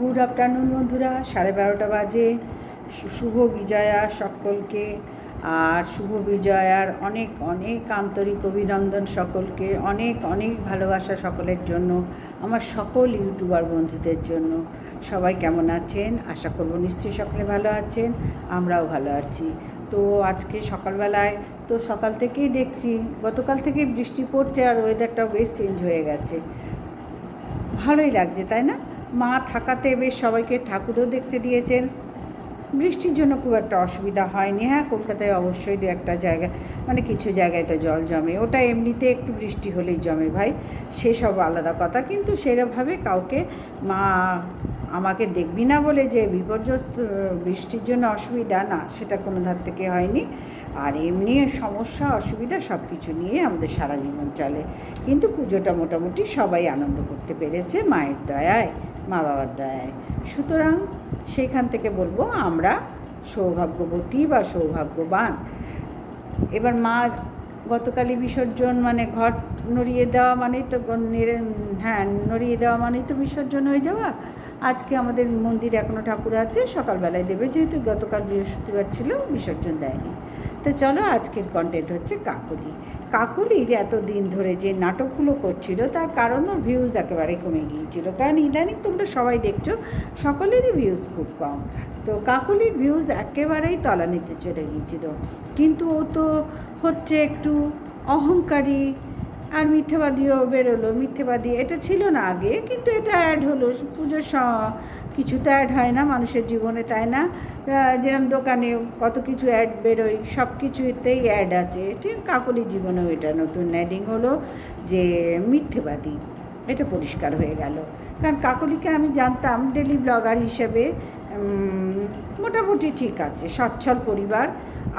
Good afternoon বন্ধুরা, সাড়ে বারোটা বাজে। শুভ বিজয়া সকলকে, আর শুভ বিজয়ার অনেক অনেক আন্তরিক অভিনন্দন সকলকে, অনেক অনেক ভালোবাসা সকলের জন্য, আমার সকল ইউটিউবার বন্ধুদের জন্য। সবাই কেমন আছেন? আশা করব নিশ্চয়ই সকলে ভালো আছেন, আমরাও ভালো আছি। তো আজকে সকালবেলায়, তো সকাল থেকেই দেখছি, গতকাল থেকেই বৃষ্টি পড়ছে আর ওয়েদারটাও বেশ চেঞ্জ হয়ে গেছে। ভালোই লাগছে, তাই না? মা থাকাতে বেশ সবাইকে ঠাকুরও দেখতে দিয়েছেন। বৃষ্টির জন্য খুব একটা অসুবিধা হয়নি। হ্যাঁ কলকাতায় অবশ্যই দু একটা জায়গায় মানে কিছু জায়গায় তো জল জমে। ওটা এমনিতে একটু বৃষ্টি হলেই জমে ভাই, সেসব আলাদা কথা। কিন্তু সেরকমভাবে কাউকে মা আমাকে দেখবি না বলে যে বিপর্যস্ত, বৃষ্টির জন্য অসুবিধা, না, সেটা কোনো ধার থেকে হয়নি। আর এমনি সমস্যা, অসুবিধা সব কিছু নিয়ে আমাদের সারা জীবন চলে। কিন্তু পুজোটা মোটামুটি সবাই আনন্দ করতে পেরেছে মায়ের দয়ায়। মা বাবার দয়ায় সুতরাং সেইখান থেকে বলব আমরা সৌভাগ্যবতী বা সৌভাগ্যবান। এবার মা গতকালই বিসর্জন মানে ঘট নড়িয়ে দেওয়া মানেই তো হ্যাঁ নড়িয়ে দেওয়া মানেই তো বিসর্জন হয়ে যাওয়া। আজকে আমাদের মন্দির এখনও ঠাকুর আছে, সকালবেলায় দেবে, যেহেতু গতকাল বৃহস্পতিবার ছিল, বিসর্জন দেয়নি। তো চলো আজকের কন্টেন্ট হচ্ছে কাকলি। কাকলির এত দিন ধরে যে নাটকগুলো করছিল, তার কারণও ভিউজ একেবারে কমে গিয়েছিল। কারণ ইদানিং তোমরা সবাই দেখছ, সকলেরই ভিউজ খুব কম। তো কাকলির ভিউজ একেবারেই তলানিতে চলে গিয়েছিল। কিন্তু ও তো হচ্ছে একটু অহংকারী আর মিথ্যাবাদীও বেরোলো। মিথ্যাবাদী এটা ছিল না আগে, কিন্তু এটা অ্যাড হলো। পুজোর স- কিছু তো অ্যাড হয় না, মানুষের জীবনে, তাই না? যেরকম দোকানে কত কিছু অ্যাড বেরোয় সব কিছুতেই অ্যাড আছে। ঠিক কাকলি জীবনেও এটা নতুন অ্যাডিং হলো যে মিথ্যেবাদী। এটা পরিষ্কার হয়ে গেল। কারণ কাকলিকে আমি জানতাম ডেলি ব্লগার হিসেবে মোটামুটি ঠিক আছে, সচ্ছল পরিবার।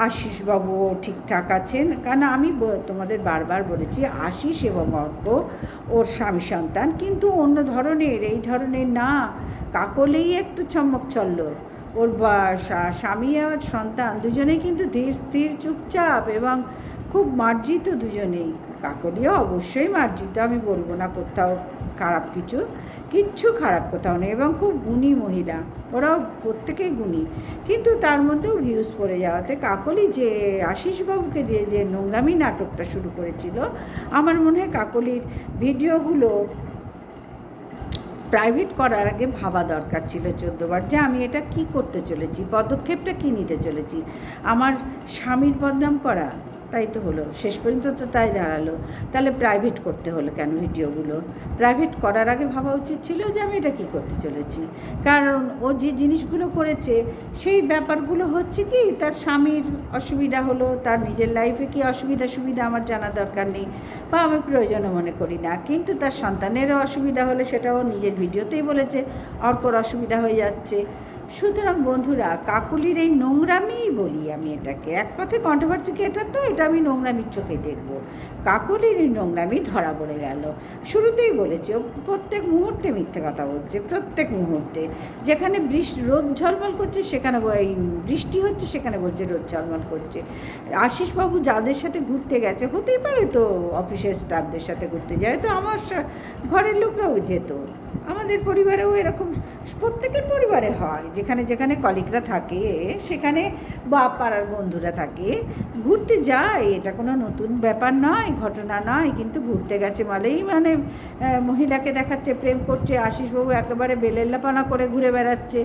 আশিসবাবুও ঠিকঠাক আছেন। কারণ আমি তোমাদের বারবার বলেছি, আশিস এবং অর্ক ওর স্বামী সন্তান। কিন্তু অন্য ধরনের, এই ধরনের না। কাকলেই একটু চমক চলল ওর স্বামী আর সন্তান দুজনেই কিন্তু ধীর, স্থির, চুপচাপ এবং খুব মার্জিত দুজনেই। কাকলিও অবশ্যই মার্জিত, আমি বলব না কোথাও খারাপ কিছু, কিচ্ছু খারাপ কোথাও নেই এবং খুব গুণী মহিলা। ওরাও প্রত্যেকেই গুণী। কিন্তু তার মধ্যেও ভিউজ পড়ে যাওয়াতে কাকলি যে আশিসবাবুকে দিয়ে যে নোংরামি নাটকটা শুরু করেছিল, আমার মনে হয় কাকলির ভিডিওগুলো প্রাইভেট করার আগে ভাবা দরকার ছিল চোদ্দোবার যে আমি এটা কি করতে চলেছি, পদক্ষেপটা কী নিতে চলেছি। আমার স্বামীর বদনাম করা তাই তো হলো। শেষ পর্যন্ত তো তাই দাঁড়াল। তাহলে প্রাইভেট করতে হলো কেন ভিডিওগুলো? প্রাইভেট করার আগে ভাবা উচিত ছিল যে আমি এটা কী করতে চলেছি। কারণ ও যে জিনিসগুলো করেছে, সেই ব্যাপারগুলো হচ্ছে কি, তার স্বামীর অসুবিধা হলো, তার নিজের লাইফে কি অসুবিধা সুবিধা আমার জানা দরকার নেই বা আমি প্রয়োজনও মনে করি না। কিন্তু তার সন্তানেরও অসুবিধা হলে, সেটাও নিজের ভিডিওতেই বলেছে, অর্কর অসুবিধা হয়ে যাচ্ছে। সুতরাং বন্ধুরা, কাকুলির এই নোংরামিই বলি আমি এটাকে। এক কথায় কন্ট্রোভার্সি এটা তো? এটা আমি নোংরামির চোখে দেখব। কাকুলির এই নোংরামি ধরা পড়ে গেল। শুরুতেই বলেছে, ও প্রত্যেক মুহূর্তে মিথ্যে কথা বলছে, প্রত্যেক মুহূর্তে। যেখানে বৃষ্টি, রোদ ঝলমল করছে, সেখানে এই বৃষ্টি হচ্ছে, সেখানে বলছে রোদ ঝলমল করছে। আশিসবাবু যাদের সাথে ঘুরতে গেছে, হতেই পারে তো অফিসের স্টাফদের সাথে ঘুরতে যায়। তো আমার ঘরের লোকরাও যেত। আমাদের পরিবারেও এরকম, প্রত্যেকের পরিবারে হয় যেখানে যেখানে কলিগরা থাকে, সেখানে বা পাড়ার বন্ধুরা থাকে, ঘুরতে যায়। এটা কোনো নতুন ব্যাপার নয়, ঘটনা নয়, কিন্তু ঘুরতে গেছে বলেই মানে মহিলাকে দেখাচ্ছে, প্রেম করছে, আশিসবাবু একেবারে বেলেল্লাপানা করে ঘুরে বেড়াচ্ছে।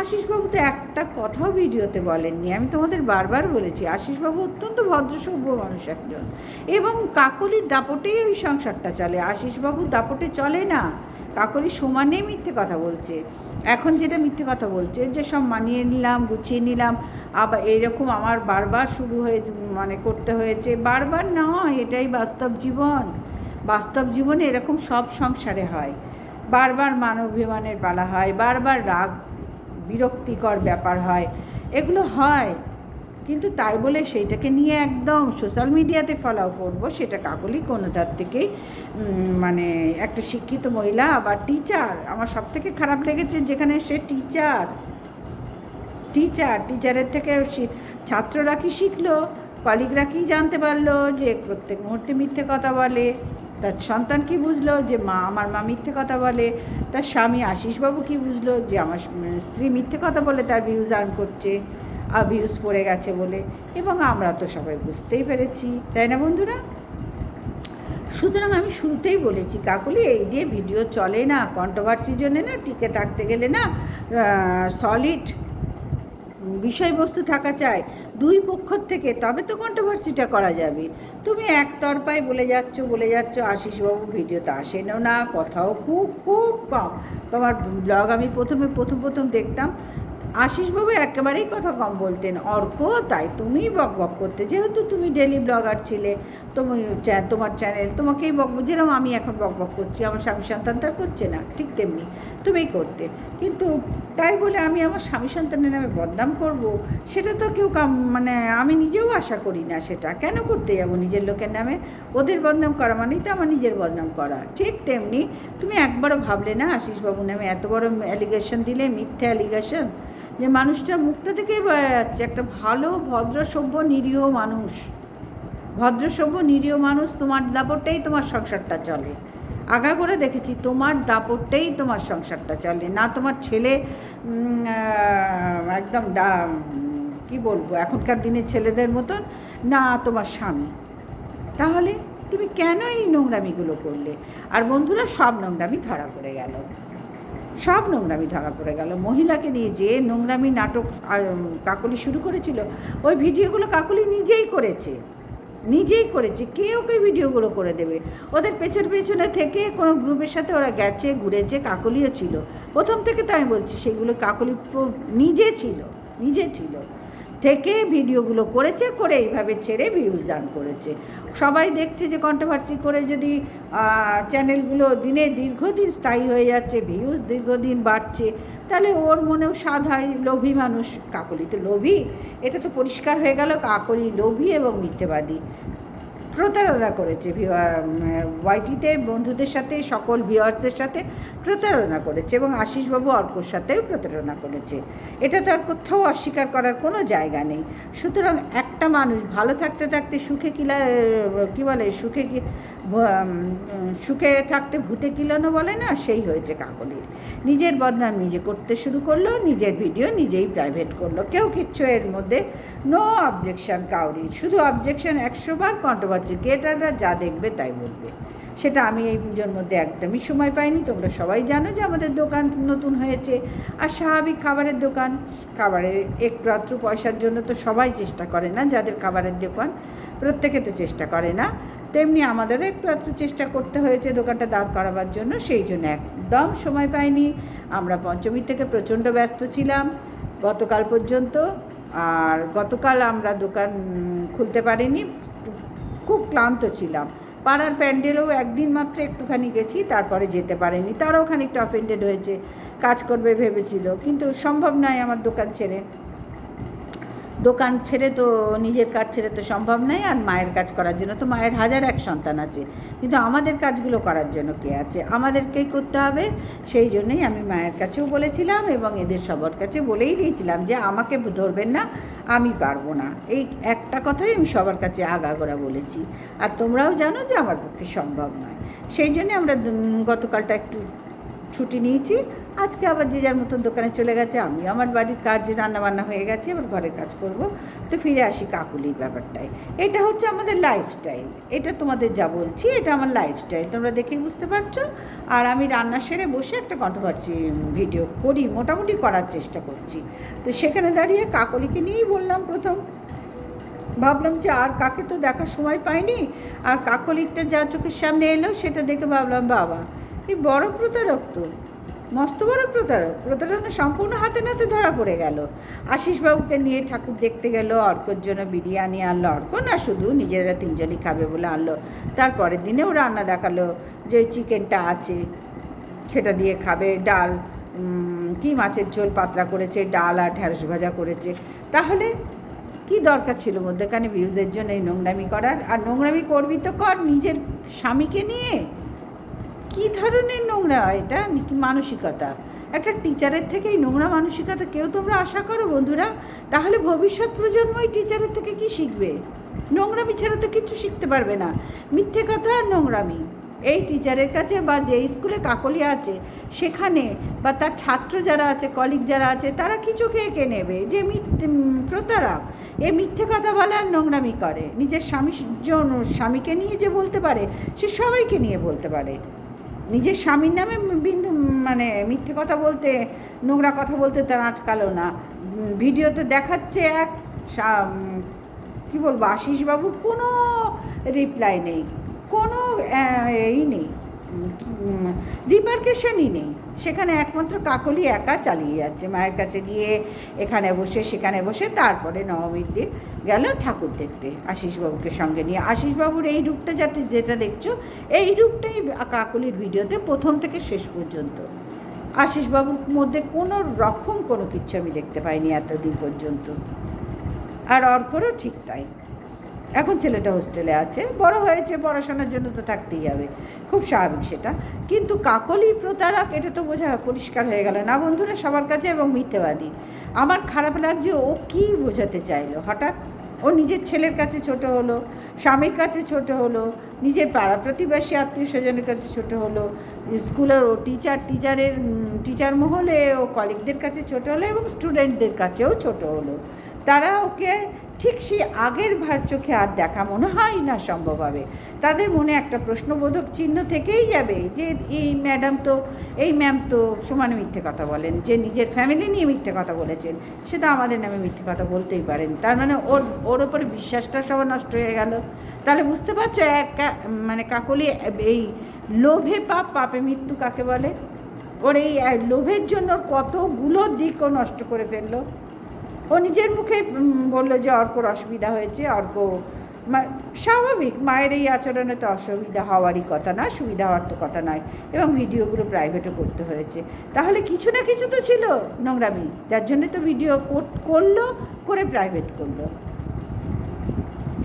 আশিসবাবু তো একটা কথাও ভিডিওতে বলেননি, আমি তোমাদের বারবার বলেছি, আশিসবাবু অত্যন্ত ভদ্রসভ্য মানুষ একজন এবং কাকলির দাপটেই ওই সংসারটা চলে। আশিসবাবুর দাপটে চলে না, কাকলি সমানে মিথ্যে কথা বলছে। এখন যেটা মিথ্যে কথা বলছে, যে সব মানিয়ে নিলাম, গুছিয়ে নিলাম, আবার এইরকম আমার বারবার শুরু হয়ে মানে করতে হয়েছে, বারবার নয়, এটাই বাস্তব জীবন। বাস্তব জীবনে এরকম সব সংসারে হয়। বারবার মানবাভিমানের পালা হয়, বারবার রাগ, বিরক্তিকর ব্যাপার হয়, এগুলো হয়। কিন্তু তাই বলে সেইটাকে নিয়ে একদম সোশ্যাল মিডিয়াতে ফলো করব, সেটা কাকলি কোনো ধার থেকেই মানে একটা শিক্ষিত মহিলা আবার টিচার আমার সব থেকে খারাপ লেগেছে যেখানে সে টিচার টিচার টিচারের থেকে ছাত্ররা কি শিখলো? কলিগরা কি জানতে পারল? যে প্রত্যেক মুহূর্তে মিথ্যে কথা বলে, তার সন্তান কি বুঝলো? যে মা, আমার মা মিথ্যে কথা বলে, তার স্বামী আশিসবাবু কি বুঝলো? যে আমার স্ত্রী মিথ্যে কথা বলে, তার ভিউজ আর্ন করছে। ভিউজ পড়ে গেছে বলে এবং আমরা তো সবাই বুঝতেই পেরেছি, তাই না বন্ধুরা? সুতরাং আমি শুরুতেই বলেছি, কাকুলি, এই দিয়ে ভিডিও চলে না কন্ট্রোভার্সির জন্যে না, টিকে থাকতে গেলে না সলিড বিষয়বস্তু থাকা চাই। দুই পক্ষ থেকে, তবে তো কন্ট্রোভার্সিটা করা যাবে। তুমি একতরফায় বলে যাচ্ছ বলে যাচ্ছ, আশিসবাবু ভিডিওতে আসেনও না, কথাও খুব খুব কম। তোমার ব্লগ আমি প্রথমে, প্রথম প্রথম দেখতাম। আশিসবাবু একেবারেই কথা কম বলতেন। অর্ক, তাই তুমিই বক বক করতে। যেহেতু তুমি ডেলি ব্লগার ছিলে, তুমি তোমার চ্যানেল তোমাকেই বক যেরকম আমি এখন বক বক করছি, আমার স্বামী সন্তান তার করছে না, ঠিক তেমনি তুমিই করতে। কিন্তু তাই বলে আমি আমার স্বামী সন্তানের নামে বদনাম করব, সেটা তো কেউ কাম মানে আমি নিজেও আশা করি না সেটা। কেন করতে যাব নিজের লোকের নামে? ওদের বদনাম করা মানেই তো আমার নিজের বদনাম করা, ঠিক তেমনি। তুমি একবারও ভাবলে না আশিসবাবু নামে এত বড় অ্যালিগেশন দিলে, মিথ্যে অ্যালিগেশন যে মানুষটার মুখটা থেকেই বোঝা যাচ্ছে, একটা ভালো ভদ্র সভ্য নিরীহ মানুষ। ভদ্র সভ্য নিরীহ মানুষ, তোমার দাপটটাই তোমার সংসারটা চলে। আগা করে দেখেছি, তোমার দাপটটাই তোমার সংসারটা চলে। না তোমার ছেলে একদম ডা, কী বলব, এখনকার দিনের ছেলেদের মতন, না তোমার স্বামী। তাহলে তুমি কেন এই নোংরামিগুলো করলে? আর বন্ধুরা, সব নোংরামি ধরা পড়ে গেল। সব নোংরামি ধরা পড়ে গেল। মহিলাকে নিয়ে যে নোংরামি নাটক কাকলি শুরু করেছিল, ওই ভিডিওগুলো কাকলি নিজেই করেছে। নিজেই করেছে। কে ওকে ভিডিওগুলো করে দেবে? ওদের পেছনে পেছনে থেকে কোনো গ্রুপের সাথে ওরা গেছে, ঘুরেছে, কাকলিও ছিল। প্রথম থেকে তো আমি বলছি, সেগুলো কাকলি নিজে ছিল নিজে ছিল। থেকে ভিডিওগুলো করেছে, করে এইভাবে ছেড়ে ভিউজ দান করেছে। সবাই দেখছে যে কন্ট্রোভার্সি করে যদি চ্যানেলগুলো দিনে দীর্ঘদিন স্থায়ী হয়ে যাচ্ছে ভিউজ দীর্ঘদিন বাড়ছে, তাহলে ওর মনেও স্বাদ হয় লোভী মানুষ। কাকলি তো লোভী, এটা তো পরিষ্কার হয়ে গেল, কাকলি লোভী এবং মিথ্যেবাদী। প্রতারণা করেছে ওয়াইটিতে বন্ধুদের সাথে, সকল ভিওয়ারদের সাথে প্রতারণা করেছে এবং আশিসবাবু অর্কর সাথেও প্রতারণা করেছে। এটা তো আর কোথাও অস্বীকার করার কোনো জায়গা নেই। সুতরাং একটা মানুষ ভালো থাকতে থাকতে সুখে কিলা, কী বলে, সুখে সুখে থাকতে ভূতে কিলানো বলে না, সেই হয়েছে কাকলির। নিজের বদনাম নিজে করতে শুরু করল, নিজের ভিডিও নিজেই প্রাইভেট করল। কেউ কিচ্ছু এর মধ্যে নো অবজেকশন কাউরি শুধু অবজেকশন একশো বার ক্রিয়েটাররা যা দেখবে তাই বলবে। সেটা আমি এই পুজোর মধ্যে একদমই সময় পাইনি। তোমরা সবাই জানো যে আমাদের দোকান নতুন হয়েছে। আর স্বাভাবিক খাবারের দোকান খাবারের একটু আধটু পয়সার জন্য তো সবাই চেষ্টা করে না, যাদের খাবারের দোকান প্রত্যেকে তো চেষ্টা করে না। তেমনি আমাদেরও একটু আধটু চেষ্টা করতে হয়েছে দোকানটা দাঁড় করাবার জন্য, সেই জন্য একদম সময় পাইনি। আমরা পঞ্চমী থেকে প্রচণ্ড ব্যস্ত ছিলাম। গতকাল পর্যন্ত, আর গতকাল আমরা দোকান খুলতে পারিনি। খুব ক্লান্ত ছিলাম। পাড়ার প্যান্ডেলেও একদিন মাত্র একটুখানি গেছি, তারপরে যেতে পারেনি। তারাও খানিকটা অফেন্ডেড হয়েছে, কাজ করবে ভেবেছিল। কিন্তু সম্ভব নয় আমার দোকান ছেড়ে। দোকান ছেড়ে তো, নিজের কাজ ছেড়ে তো সম্ভব নয়, আর মায়ের কাজ করার জন্য তো মায়ের হাজার এক সন্তান আছে। কিন্তু আমাদের কাজগুলো করার জন্য কে আছে? আমাদেরকেই করতে হবে, সেই জন্যই আমি মায়ের কাছেও বলেছিলাম এবং এদের সবার কাছে বলেই দিয়েছিলাম যে আমাকে ধরবেন না, আমি পারব না। এই একটা কথাই আমি সবার কাছে আগাগোড়া বলেছি। আর তোমরাও জানো যে আমার পক্ষে সম্ভব নয়। সেই জন্য আমরা গতকালটা একটু ছুটি নিয়েছি আজকে আবার যে যার মতন দোকানে চলে গেছে আমি আমার বাড়ির কাজ রান্না বান্না হয়ে গেছে, এবার ঘরের কাজ করব। তো ফিরে আসি কাকুলির ব্যাপারটাই এটা হচ্ছে আমাদের লাইফস্টাইল এটা তোমাদের যা বলছি, এটা আমার লাইফস্টাইল তোমরা দেখেই বুঝতে পারছ। আর আমি রান্না সেরে বসে একটা কন্ট্রোভার্সি ভিডিও করি, মোটামুটি করার চেষ্টা করছি। তো সেখানে দাঁড়িয়ে কাকলিকে নিয়েই বললাম প্রথম। ভাবলাম যে আর কাকে তো দেখার সময় পাইনি, আর কাকলিরটা যা চোখের সামনে এলো, সেটা দেখে ভাবলাম, বাবা, এই বড় প্রতারক তো। মস্ত বড় প্রতারক। প্রতারণা সম্পূর্ণ হাতে নাতে ধরা পড়ে গেল। আশিসবাবুকে নিয়ে ঠাকুর দেখতে গেল, অর্কর জন্য বিরিয়ানি আনলো। অর্ক না শুধু নিজেরা তিনজনই খাবে বলে আনলো। তারপরের দিনেও রান্না দেখাল যে চিকেনটা আছে, সেটা দিয়ে খাবে। ডাল কি মাছের ঝোল পাতলা করেছে, ডাল আর ঢ্যাঁড়স ভাজা করেছে। তাহলে কি দরকার ছিল মধ্যেখানে ভিউজের জন্য এই নোংরামি করার? আর নোংরামি করবি তো কর নিজের স্বামীকে নিয়ে। কি ধরনের নোংরা? এটা কি মানসিকতা? একটা টিচারের থেকে এই নোংরা মানসিকতা কেউ তোমরা আশা করো বন্ধুরা? তাহলে ভবিষ্যৎ প্রজন্ম এই টিচারের থেকে কি শিখবে? নোংরামি ছাড়া তো কিছু শিখতে পারবে না। মিথ্যে কথা আর নোংরামি। এই টিচারের কাছে বা যে স্কুলে কাকলি আছে, সেখানে বা তার ছাত্র যারা আছে কলিগ যারা আছে, তারা কিছু খেয়ে কে নেবে? যে প্রতারক। এ মিথ্যে কথা বলে আর নোংরামি করে। নিজের স্বামী স্বামীকে নিয়ে যে বলতে পারে, সে সবাইকে নিয়ে বলতে পারে। নিজের স্বামীর নামে বিন্দু মানে মিথ্যে কথা বলতে, নোংরা কথা বলতে তার আটকালো না। ভিডিওতে দেখাচ্ছে এক কি বলব, আশিসবাবুর কোনো রিপ্লাই নেই, কোনো এই নেই রিপার্কেশনই নেই। সেখানে একমাত্র কাকলি একা চালিয়ে যাচ্ছে, মায়ের কাছে গিয়ে এখানে বসে, সেখানে বসে, তারপরে নবমীর দিন গেল ঠাকুর দেখতে। আশিসবাবুকে সঙ্গে নিয়ে। আশিসবাবুর এই রূপটা যাতে যেটা দেখছ, এই রূপটাই কাকলির ভিডিওতে প্রথম থেকে শেষ পর্যন্ত। আশিসবাবুর মধ্যে কোনো রকম কোনো কিচ্ছু আমি দেখতে পাইনি এতদিন পর্যন্ত। আর অর্করও ঠিক তাই। এখন ছেলেটা হোস্টেলে আছে। বড় হয়েছে, পড়াশোনার জন্য তো থাকতেই হবে। খুব স্বাভাবিক সেটা। কিন্তু কাকলি, প্রতারক, এটা তো বোঝা পরিষ্কার হয়ে গেল না বন্ধুরা, সবার কাছে এবং মিথ্যেবাদী। আমার খারাপ লাগছে ও কি বোঝাতে চাইলো? হঠাৎ ও নিজের ছেলের কাছে ছোট হলো, স্বামীর কাছে ছোট হলো, নিজের পাড়া প্রতিবেশী আত্মীয় স্বজনের কাছে ছোট হলো, স্কুলের ও টিচার টিচারের টিচার মহলে ও কলিগদের কাছে ছোট হলো এবং স্টুডেন্টদের কাছেও ছোট হলো। তারা ওকে ঠিক সেই আগের ভার চোখে আর দেখা মনে হয় না সম্ভব হবে তাদের মনে একটা প্রশ্নবোধক চিহ্ন থেকেই যাবে যে, এই ম্যাডাম তো, এই ম্যাম তো সমানে মিথ্যে কথা বলেন, যে নিজের ফ্যামিলি নিয়ে মিথ্যে কথা বলেছেন, সে তো আমাদের নামে মিথ্যে কথা বলতেই পারেন। তার মানে ওর ওর ওপরে বিশ্বাসটা সবার নষ্ট হয়ে গেল। তাহলে বুঝতে পারছ, এক মানে কাকলি এই লোভে পাপ, পাপে মৃত্যু কাকে বলে? ওর এই লোভের জন্য কতগুলো দিকও নষ্ট করে ফেলল। ও নিজের মুখে বলল যে অর্কর অসুবিধা হয়েছে, অর্ক স্বাভাবিক, মায়ের এই আচরণে তো অসুবিধা হওয়ারই কথা না সুবিধা হওয়ার তো কথা নয়, এবং ভিডিওগুলো প্রাইভেটও করতে হয়েছে। তাহলে কিছু না কিছু তো ছিল নোংরামি, যার জন্য তো ভিডিও করল, করে প্রাইভেট করল।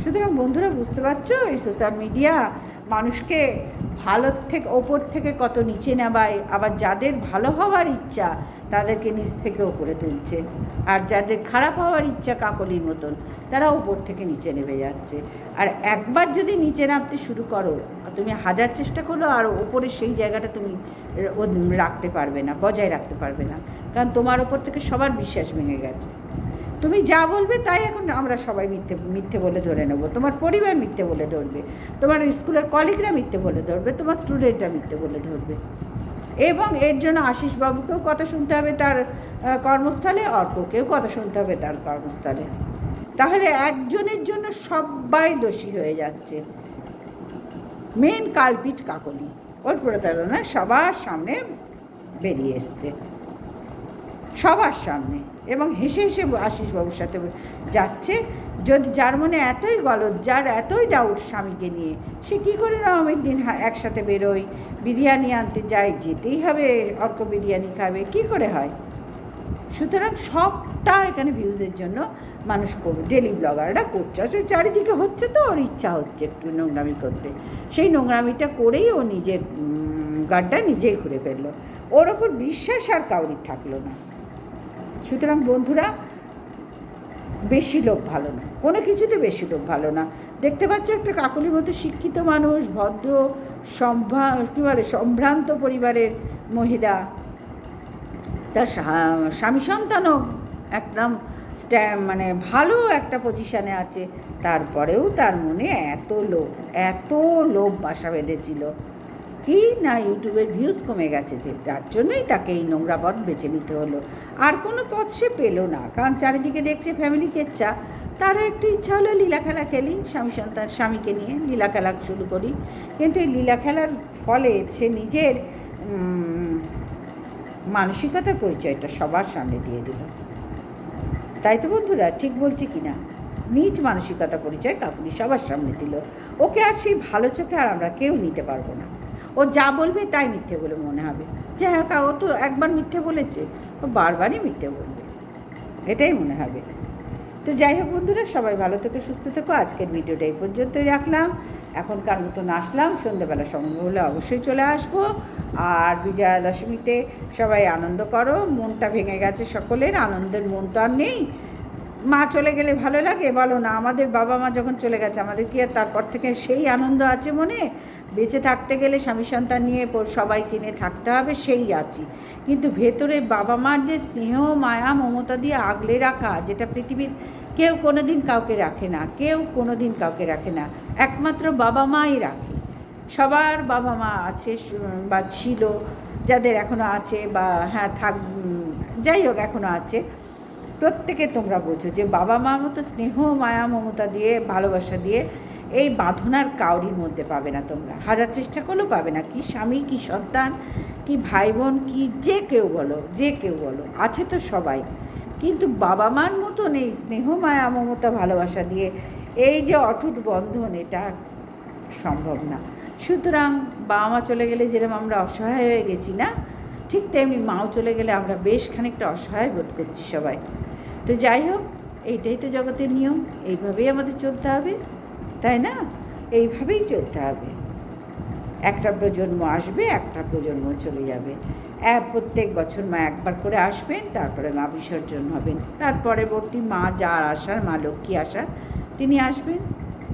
সুতরাং বন্ধুরা, বুঝতে পারছ? এই সোশ্যাল মিডিয়া মানুষকে ভালো থেকে, ওপর থেকে কত নিচে নেবায় আবার যাদের ভালো হওয়ার ইচ্ছা, তাদেরকে নিচ থেকে ওপরে তুলছে। আর যাদের খারাপ হওয়ার ইচ্ছা, কাকলির মতন, তারা ওপর থেকে নিচে নেমে যাচ্ছে। আর একবার যদি নিচে নামতে শুরু করো, তুমি হাজার চেষ্টা করো আর ওপরে সেই জায়গাটা তুমি রাখতে পারবে না, বজায় রাখতে পারবে না। কারণ তোমার ওপর থেকে সবার বিশ্বাস ভেঙে গেছে। তুমি যা বলবে তাই এখন আমরা সবাই মিথ্যে মিথ্যে বলে ধরে নেব। তোমার পরিবার মিথ্যে বলে ধরবে। তোমার স্কুলের কলিগরা মিথ্যে বলে ধরবে। তোমার স্টুডেন্টরা মিথ্যে বলে ধরবে। এবং এর জন্য আশিস বাবুকেও কথা শুনতে হবে তার কর্মস্থলে, অর্ককেও কথা শুনতে হবে তার কর্মস্থলে। তাহলে একজনের জন্য সবাই দোষী হয়ে যাচ্ছে। মেন কালপিট কাকলি। ওর প্রতারণা সবার সামনে বেরিয়ে এসছে। সবার সামনে। এবং হেসে হেসে আশিসবাবুর সাথে যাচ্ছে। যদি যার মনে এতই গলদ, যার এতই ডাউট স্বামীকে নিয়ে, সে কী করে নবমীর দিন একসাথে বেরোয়? বিরিয়ানি আনতে যায়, যেতেই হবে অর্ক বিরিয়ানি খাবে, কি করে হয়? সুতরাং সবটা এখানে ভিউজের জন্য মানুষ করবে ডেলি ব্লগাররা করছে। সে চারিদিকে হচ্ছে তো, ওর ইচ্ছা হচ্ছে একটু নোংরামি করতে। সেই নোংরামিটা করেই ও নিজের গাড্ডা নিজেই ঘুরে ফেলল। ওর ওপর বিশ্বাস আর কাউরির থাকল না। সুতরাং বন্ধুরা, বেশি লোক ভালো না। কোনো কিছুতে বেশি লোক ভালো না। দেখতে পাচ্ছ একটা কাকলির মতো শিক্ষিত মানুষ, ভদ্র সম্ভ্রা কী বলে, সম্ভ্রান্ত পরিবারের মহিলা। তার স্বামী সন্তানও একদম মানে ভালো একটা পজিশানে আছে। তারপরেও তার মনে এত লোভ এত লোভ বাসা বেঁধেছিল। কি না ইউটিউবের ভিউজ কমে গেছে যে যার জন্যই তাকে এই নোংরা পথ বেছে নিতে হলো। আর কোনো পথ সে পেল না কারণ চারিদিকে দেখছে ফ্যামিলি কেচ্ছা তারও একটু ইচ্ছা হলো লীলা খেলা খেলি স্বামী সন্তান স্বামীকে নিয়ে লীলা খেলা শুরু করি। কিন্তু এই লীলা খেলার ফলে সে নিজের উম, মানসিকতার পরিচয়টা সবার সামনে দিয়ে দিল। তাই তো বন্ধুরা ঠিক বলছি কি না? নিজ মানসিকতা পরিচয় কাকুলি সবার সামনে দিল। ওকে আর সেই ভালো চোখে আর আমরা কেউ নিতে পারব না। ও যা বলবে তাই মিথ্যে বলে মনে হবে। যে হ্যাঁ ও তো একবার মিথ্যে বলেছে, ও বারবারই মিথ্যে বলবে। এটাই মনে হবে। তো যাই হোক বন্ধুরা, সবাই ভালো থেকো, সুস্থ থেকো। আজকের ভিডিওটা এই পর্যন্তই রাখলাম। এখনকার মতন আসলাম। সন্ধ্যেবেলা সময় হলে অবশ্যই চলে আসব। আর বিজয়া দশমীতে সবাই আনন্দ করো। মনটা ভেঙে গেছে সকলের, আনন্দের মন তো আর নেই। মা চলে গেলে ভালো লাগে? বলো না, আমাদের বাবা মা যখন চলে গেছে, আমাদের কি আর তারপর থেকে সেই আনন্দ আছে মনে? বেঁচে থাকতে গেলে স্বামী সন্তান নিয়ে সবাই কিনে থাকতে হবে, সেই আছি কিন্তু ভেতরে বাবা মার যে স্নেহ, মায়া, মমতা দিয়ে আগলে রাখা, যেটা পৃথিবীর কেউ কোনো দিন কাউকে রাখে না, কেউ কোনো দিন কাউকে রাখে না, একমাত্র বাবা মাই রাখে। সবার বাবা মা আছে বা ছিল, যাদের এখনও আছে, বা হ্যাঁ থাক যাই হোক এখনও আছে। প্রত্যেকে তোমরা বোঝো যে বাবা মা মতো স্নেহ, মায়া, মমতা দিয়ে, ভালোবাসা দিয়ে এই বাঁধনার কাউরির মধ্যে পাবে না তোমরা। হাজার চেষ্টা করলেও পাবে না। কি স্বামী, কি সন্তান, কি ভাই বোন কি যে কেউ বলো, যে কেউ বলো, আছে তো সবাই। কিন্তু বাবা মার মতো নেই স্নেহ মায়া মমতা, ভালোবাসা দিয়ে এই যে অটুট বন্ধন, এটা সম্ভব না। সুতরাং বাবা মা চলে গেলে যেরকম আমরা অসহায় হয়ে গেছি না, ঠিক তেমনি মাও চলে গেলে আমরা বেশ খানিকটা অসহায় বোধ করছি সবাই। তো যাই হোক, এইটাই তো জগতের নিয়ম। এইভাবেই আমাদের চলতে হবে। তাই না? এইভাবেই চলতে হবে। একটা প্রজন্ম আসবে, একটা প্রজন্ম চলে যাবে। প্রত্যেক বছর মা একবার করে আসবেন, তারপরে মা বিসর্জন হবেন। তার পরবর্তী মা যার আসার, মা লক্ষ্মী আসার, তিনি আসবেন।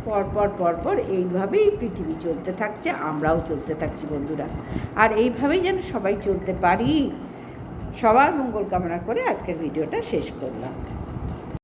পরপর পরপর এইভাবেই পৃথিবী চলতে থাকছে, আমরাও চলতে থাকছি বন্ধুরা। আর এইভাবেই যেন সবাই চলতে পারি। সবার মঙ্গল কামনা করে আজকের ভিডিওটা শেষ করলাম।